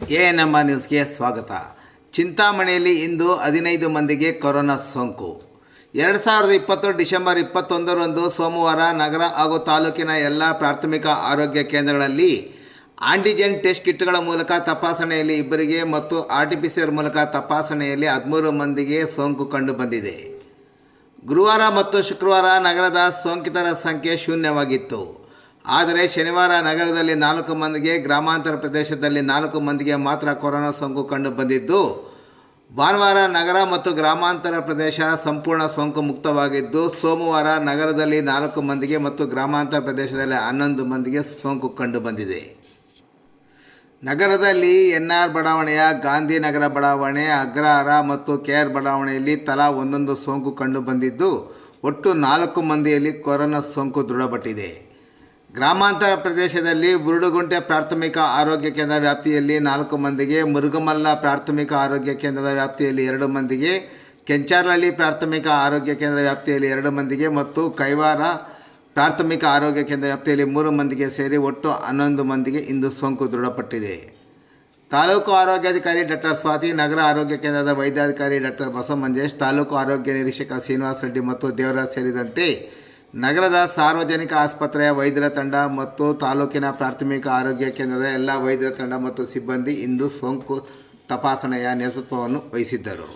A ನಮ್ಮ ನ್ಯೂಸ್ಗೆ ಸ್ವಾಗತ. ಚಿಂತಾಮಣಿಯಲ್ಲಿ ಇಂದು ಹದಿನೈದು ಮಂದಿಗೆ ಕೊರೋನಾ ಸೋಂಕು. ಎರಡು ಸಾವಿರದ ಇಪ್ಪತ್ತು ಡಿಸೆಂಬರ್ ಇಪ್ಪತ್ತೊಂದರಂದು ಸೋಮವಾರ ನಗರ ಹಾಗೂ ತಾಲೂಕಿನ ಎಲ್ಲ ಪ್ರಾಥಮಿಕ ಆರೋಗ್ಯ ಕೇಂದ್ರಗಳಲ್ಲಿ ಆಂಟಿಜೆನ್ ಟೆಸ್ಟ್ ಕಿಟ್ಗಳ ಮೂಲಕ ತಪಾಸಣೆಯಲ್ಲಿ ಇಬ್ಬರಿಗೆ ಮತ್ತು ಆರ್ ಟಿ ಪಿ ಸಿ ಮೂಲಕ ತಪಾಸಣೆಯಲ್ಲಿ ಹದಿಮೂರು ಮಂದಿಗೆ ಸೋಂಕು ಕಂಡುಬಂದಿದೆ ಗುರುವಾರ ಮತ್ತು ಶುಕ್ರವಾರ ನಗರದ ಸೋಂಕಿತರ ಸಂಖ್ಯೆ ಶೂನ್ಯವಾಗಿತ್ತು. ಆದರೆ ಶನಿವಾರ ನಗರದಲ್ಲಿ ನಾಲ್ಕು ಮಂದಿಗೆ, ಗ್ರಾಮಾಂತರ ಪ್ರದೇಶದಲ್ಲಿ ನಾಲ್ಕು ಮಂದಿಗೆ ಮಾತ್ರ ಕೊರೋನಾ ಸೋಂಕು ಕಂಡು ಬಂದಿದ್ದು. ಭಾನುವಾರ ನಗರ ಮತ್ತು ಗ್ರಾಮಾಂತರ ಪ್ರದೇಶ ಸಂಪೂರ್ಣ ಸೋಂಕು ಮುಕ್ತವಾಗಿದ್ದು, ಸೋಮವಾರ ನಗರದಲ್ಲಿ ನಾಲ್ಕು ಮಂದಿಗೆ ಮತ್ತು ಗ್ರಾಮಾಂತರ ಪ್ರದೇಶದಲ್ಲಿ ಹನ್ನೊಂದು ಮಂದಿಗೆ ಸೋಂಕು ಕಂಡು ಬಂದಿದೆ. ನಗರದಲ್ಲಿ ಎನ್ಆರ್ ಬಡಾವಣೆಯ, ಗಾಂಧಿನಗರ ಬಡಾವಣೆ, ಅಗ್ರಹಾರ ಮತ್ತು ಕೆಆರ್ ಬಡಾವಣೆಯಲ್ಲಿ ತಲಾ ಒಂದೊಂದು ಸೋಂಕು ಕಂಡು ಬಂದಿದ್ದು, ಒಟ್ಟು ನಾಲ್ಕು ಮಂದಿಯಲ್ಲಿ ಕೊರೋನಾ ಸೋಂಕು ದೃಢಪಟ್ಟಿದೆ. ಗ್ರಾಮಾಂತರ ಪ್ರದೇಶದಲ್ಲಿ ಬುರುಡುಗುಂಟೆ ಪ್ರಾಥಮಿಕ ಆರೋಗ್ಯ ಕೇಂದ್ರ ವ್ಯಾಪ್ತಿಯಲ್ಲಿ ನಾಲ್ಕು ಮಂದಿಗೆ ಮುರುಗಮಲ್ಲ ಪ್ರಾಥಮಿಕ ಆರೋಗ್ಯ ಕೇಂದ್ರದ ವ್ಯಾಪ್ತಿಯಲ್ಲಿ ಎರಡು ಮಂದಿಗೆ ಕೆಂಚಾರ್ಲಹಳ್ಳಿ ಪ್ರಾಥಮಿಕ ಆರೋಗ್ಯ ಕೇಂದ್ರ ವ್ಯಾಪ್ತಿಯಲ್ಲಿ ಎರಡು ಮಂದಿಗೆ ಮತ್ತು ಕೈವಾರ ಪ್ರಾಥಮಿಕ ಆರೋಗ್ಯ ಕೇಂದ್ರ ವ್ಯಾಪ್ತಿಯಲ್ಲಿ ಮೂರು ಮಂದಿಗೆ ಸೇರಿ ಒಟ್ಟು ಹನ್ನೊಂದು ಮಂದಿಗೆ ಇಂದು ಸೋಂಕು ದೃಢಪಟ್ಟಿದೆ. ತಾಲೂಕು ಆರೋಗ್ಯಾಧಿಕಾರಿ ಡಾಕ್ಟರ್ ಸ್ವಾತಿ, ನಗರ ಆರೋಗ್ಯ ಕೇಂದ್ರದ ವೈದ್ಯಾಧಿಕಾರಿ ಡಾಕ್ಟರ್ ಬಸವ ಮಂಜೇಶ್, ತಾಲೂಕು ಆರೋಗ್ಯ ನಿರೀಕ್ಷಕ ಶ್ರೀನಿವಾಸ ರೆಡ್ಡಿ ಮತ್ತು ದೇವರಾಜ್ ಸೇರಿದಂತೆ ನಗರದ ಸಾರ್ವಜನಿಕ ಆಸ್ಪತ್ರೆಯ ವೈದ್ಯರ ತಂಡ ಮತ್ತು ತಾಲೂಕಿನ ಪ್ರಾಥಮಿಕ ಆರೋಗ್ಯ ಕೇಂದ್ರದ ಎಲ್ಲ ವೈದ್ಯರ ತಂಡ ಮತ್ತು ಸಿಬ್ಬಂದಿ ಇಂದು ಸೋಂಕು ತಪಾಸಣೆಯ ನೇತೃತ್ವವನ್ನು ವಹಿಸಿದ್ದರು.